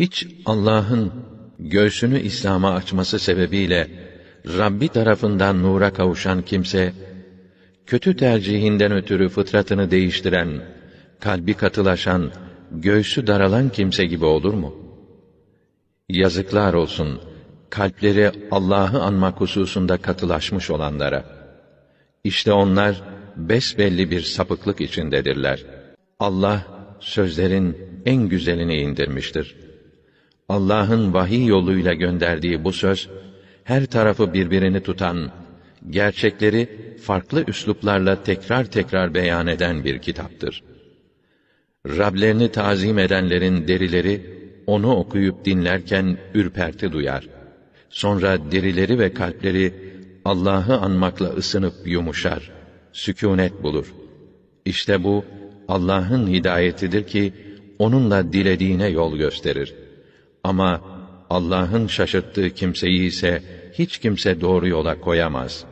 Hiç Allah'ın göğsünü İslam'a açması sebebiyle Rabbi tarafından nura kavuşan kimse, kötü tercihinden ötürü fıtratını değiştiren, kalbi katılaşan, göğsü daralan kimse gibi olur mu? Yazıklar olsun, kalpleri Allah'ı anmak hususunda katılaşmış olanlara. İşte onlar, besbelli bir sapıklık içindedirler. Allah, sözlerin en güzelini indirmiştir. Allah'ın vahiy yoluyla gönderdiği bu söz, her tarafı birbirini tutan, gerçekleri farklı üsluplarla tekrar tekrar beyan eden bir kitaptır. Rablerini tazim edenlerin derileri, onu okuyup dinlerken ürperti duyar. Sonra derileri ve kalpleri, Allah'ı anmakla ısınıp yumuşar, sükûnet bulur. İşte bu, Allah'ın hidayetidir ki, onunla dilediğine yol gösterir. Ama Allah'ın şaşırttığı kimseyi ise hiç kimse doğru yola koyamaz.''